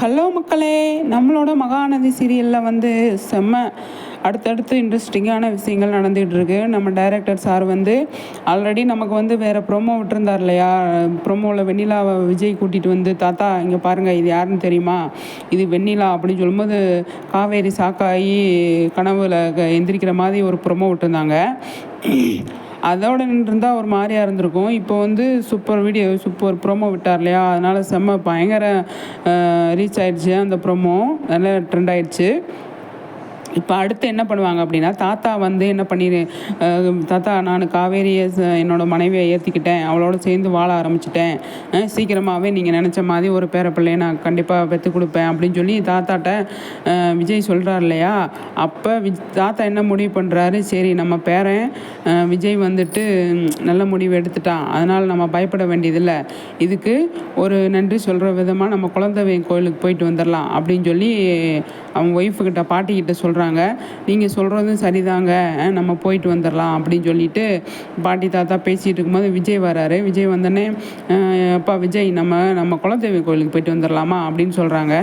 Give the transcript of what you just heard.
Hello மக்களே நம்மளோட மகாநதி சீரியலில் வந்து செம்ம அடுத்தடுத்து இன்ட்ரெஸ்டிங்கான விஷயங்கள் நடந்துகிட்டு இருக்கு. நம்ம டைரக்டர் சார் வந்து ஆல்ரெடி நமக்கு வந்து வேறு ப்ரொமோ விட்டுருந்தார் இல்லையா? ப்ரொமோவில் வெண்ணிலாவை விஜய் கூட்டிகிட்டு வந்து தாத்தா இங்கே பாருங்கள் இது யாருன்னு தெரியுமா? இது வெண்ணிலா அப்படின்னு சொல்லும்போது காவேரி சாக்காயி கனவுல எந்திரிக்கிற மாதிரி ஒரு ப்ரொமோ விட்டுருந்தாங்க. அதோட நின்றுருந்தா ஒரு மாதிரியாக இருந்திருக்கும். இப்போ வந்து சூப்பர் வீடியோ சூப்பர் ப்ரோமோ விட்டார் இல்லையா அதனால் செம்ம பயங்கர ரீச் ஆயிடுச்சு அந்த ப்ரோமோ நல்லா ட்ரெண்ட் ஆயிடுச்சு. இப்போ அடுத்து என்ன பண்ணுவாங்க அப்படின்னா தாத்தா வந்து என்ன பண்ணிடு தாத்தா நான் காவேரியை என்னோட மனைவியை ஏற்றிக்கிட்டேன் அவளோட சேர்ந்து வாழ ஆரம்பிச்சிட்டேன். சீக்கிரமாகவே நீங்கள் நினச்ச மாதிரி ஒரு பேர பிள்ளையை நான் கண்டிப்பாக பெற்று கொடுப்பேன் அப்படின்னு சொல்லி தாத்தாட்ட விஜய் சொல்கிறார் இல்லையா? அப்போ விஜ் தாத்தா என்ன முடிவு பண்ணுறாரு சரி நம்ம பேரன் விஜய் வந்துட்டு நல்ல முடிவு எடுத்துட்டான் அதனால் நம்ம பயப்பட வேண்டியதில்லை. இதுக்கு ஒரு நன்றி சொல்கிற விதமாக நம்ம குழந்தை கோயிலுக்கு போயிட்டு வந்துடலாம் அப்படின்னு சொல்லி அவங்க ஒய்ஃபுக்கிட்ட பாட்டிக்கிட்ட சொல்கிறாங்க சொல்கிறாங்க நீங்கள் சொல்கிறதும் சரிதாங்க. நம்ம போயிட்டு வந்துடலாம் அப்படின்னு சொல்லிட்டு பாட்டி தாத்தா பேசிகிட்டு இருக்கும்போது விஜய் வராரு. விஜய் வந்தோடனே அப்பா விஜய் நம்ம நம்ம குலதெய்வ கோயிலுக்கு போயிட்டு வந்துடலாமா அப்படின்னு சொல்கிறாங்க